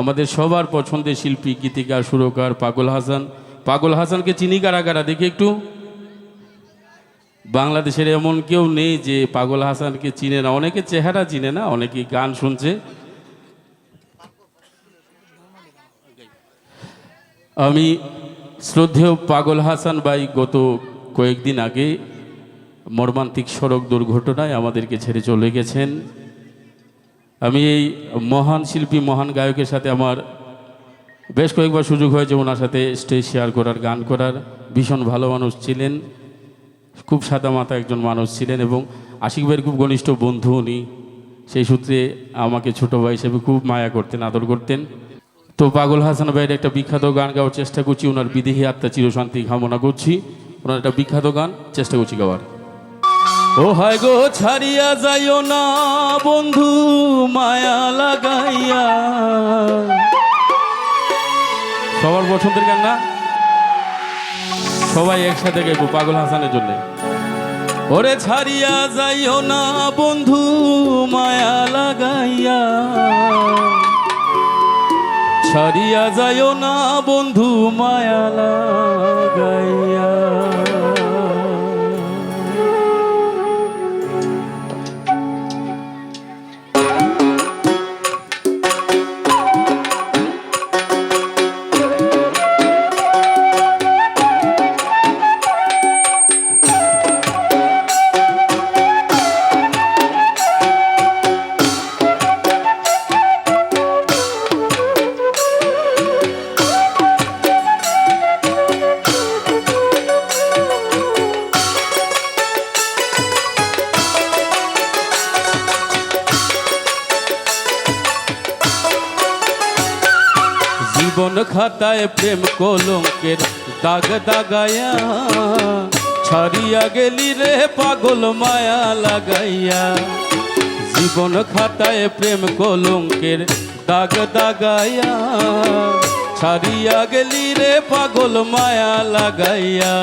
আমাদের সবার পছন্দের শিল্পী, গীতিকার, সুরকার পাগল হাসান। পাগল হাসানকে চিনি কারা কারা? দেখি একটু। বাংলাদেশের এমন কেউ নেই যে পাগল হাসানকে চিনে না। অনেকে চেহারা চিনে না, অনেকে গান শুনছে। আমি শ্রদ্ধেয় পাগল হাসান ভাই গত কয়েকদিন আগে মর্মান্তিক সড়ক দুর্ঘটনায় আমাদেরকে ছেড়ে চলে গেছেন। আমি এই মহান শিল্পী, মহান গায়কের সাথে আমার বেশ কয়েকবার সুযোগ হয়েছে ওনার সাথে স্টেজ শেয়ার করার, গান করার। ভীষণ ভালো মানুষ ছিলেন, খুব সাদা মাথা একজন মানুষ ছিলেন এবং আশিক ভাইয়ের খুব ঘনিষ্ঠ বন্ধু উনি। সেই সূত্রে আমাকে ছোটো ভাই হিসেবে খুব মায়া করতেন, আদর করতেন। তো পাগল হাসান ভাইয়ের একটা বিখ্যাত গান গাওয়ার চেষ্টা করছি, ওনার বিদেহী আত্মা চিরশান্তি কামনা করছি। ওনার একটা বিখ্যাত গান, চেষ্টা করছি গাওয়ার। ও গো, ছাড়িয়া যাইও না, বন্ধু, মায়া লাগাইয়া। সবার পছন্দের গান না সবাই একসাথে গাইবো পাগল হাসানের জন্য। ওরে ছাড়িয়া যাইও না, বন্ধু, মায়া লাগাইয়া। ছাড়িয়া যাইও না, বন্ধু, মায়া লাগাইয়া। জীবন খাতায় প্রেম কলঙ্কের দাগ দাগায়া ছাড়িয়া গেলি রে পাগল মায়া লাগাইয়া। জীবন খাতায় প্রেম কলঙ্কের দাগ দাগায়া ছাড়িয়া গেলি রে পাগল মায়া লাগাইয়া।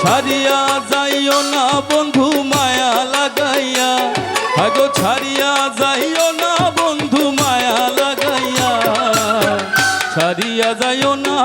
ছাড়িয়া যাইও না বন্ধু মায়া লাগাইয়া হাগো ছাড়িয়া যাইও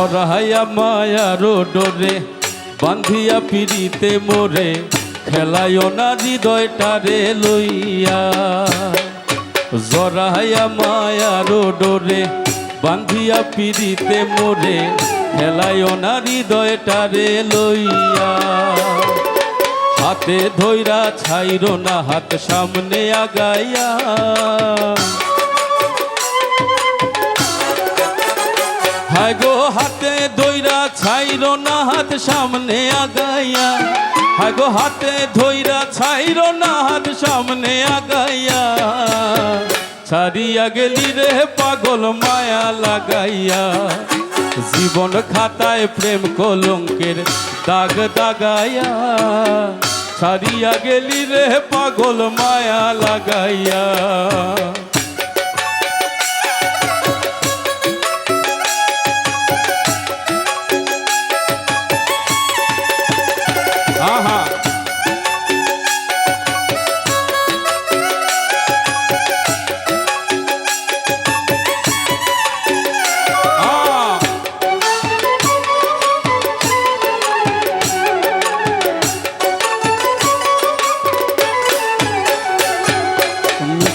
জরাহাইয়া মায়ার ডোরে বান্ধিয়া পিড়িতে মোরে খেলায় না হৃদয়টারে লইয়া। জরাহাইয়া মায়ার ডোরে বান্ধিয়া পিড়িতে মোরে খেলায় না হৃদয়টারে লইয়া। হাতে ধৈরা ছাইর না হাত, সামনে আগাইয়া। ছাইর না হাত সামনে আগাইয়া হায় গো হাতে ধৈরা ছাইর না হাত সামনে আগাইয়া, ছাড়িয়া গেলি রে পাগল মায়া লাগাইয়া, জীবন খাতায় প্রেম কলঙ্কের দাগ দাগাইয়া, ছাড়িয়া গেলি রে পাগল মায়া লাগাইয়া।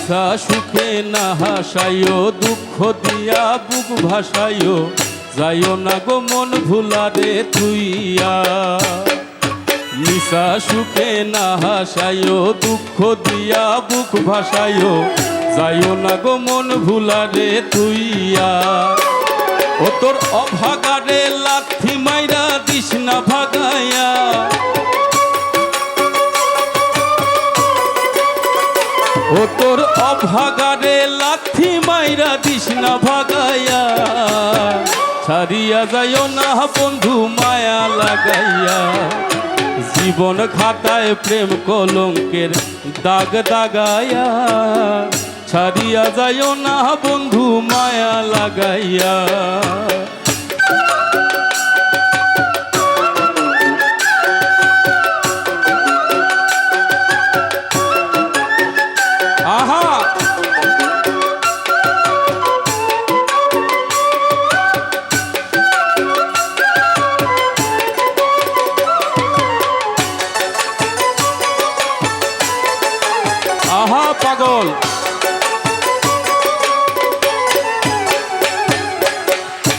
হাসা সুখে না হাসাইও, দুঃখ দিয়া বুক ভাসাইও, যাইও না গো মন ভুলা রে তুইয়া নিশা সুখে না হাসাইও, দুঃখ দিয়া বুক ভাসাইও, যাইও না গো মন ভুলা রে তুইয়া ও তোর অভাগারে লাথি মাইরা দিস না ভাগায়া ও তোর অভাগারে লাথি মাইরা দিস না ভাগাইয়া। ছাড়িয়া যাইও না বন্ধু মায়া লাগাইয়া। জীবন খাতায় প্রেম কলঙ্কের দাগ দাগাইয়া। ছাড়িয়া যাইও না বন্ধু মায়া লাগাইয়া। আহা, পাগল।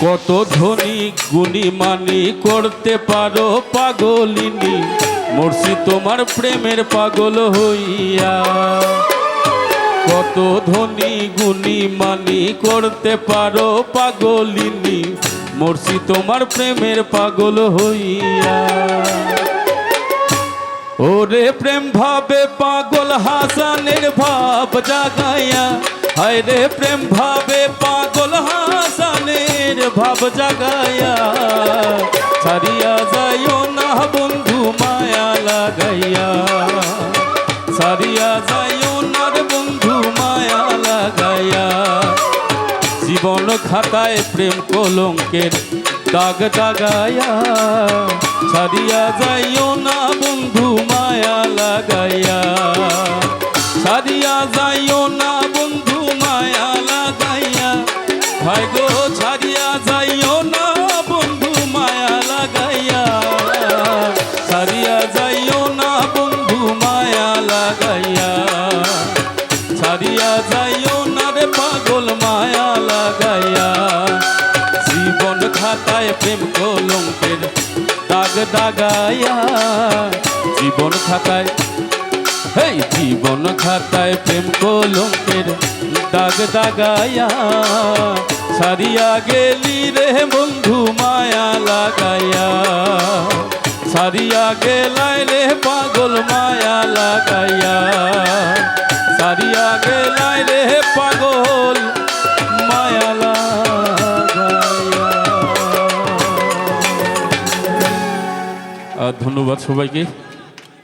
কত ধনী গুণী মানি করতে পারো পাগলিনী, মরছি তোমার প্রেমের পাগল হইয়া। কত ধনী গুণী মানি করতে পারো পাগলিনী, মরছি তোমার প্রেমের পাগল হইয়া। ওরে প্রেম ভাবে পাগল হাসানের ভাব জাগাইয়া। হায় রে প্রেম ভাবে পাগল হাসানের ভাব জাগাইয়া। ছাড়িয়া যাইও না বন্ধু মায়া লাগাইয়া। ছাড়িয়া যাইও না বন্ধু মায়া লাগাইয়া। জীবন খাতায় প্রেম কলঙ্কের দাগ দাগায়া ছাড়িয়া যাইও না বন্ধু মায়া লাগাইয়া। ছাড়িয়া যাইও না বন্ধু মায়া লাগাইয়া। ভাই গো ছাড়িয়া যাইও না বন্ধু মায়া লাগাইয়া। ছাড়িয়া যাইও না বন্ধু মায়া লাগাইয়া। ছাড়িয়া যাইও না রে পাগল মায়া লাগাইয়া। জীবন খাতায় প্রেম দাগ দাগাইয়া। জীবন খাতায়। হেই, জীবন খাতায় প্রেম কলঙ্কের দাগ দাগাইয়া ছাড়িয়া গেলি রে বন্ধু মায়া লাগাইয়া। সারিয়া গেলাই রে পাগল মায়া লাগাইয়া। ছাড়িয়া গেলাই রে পাগল মায়া লাগাইয়া। ধন্যবাদ সবাইকে।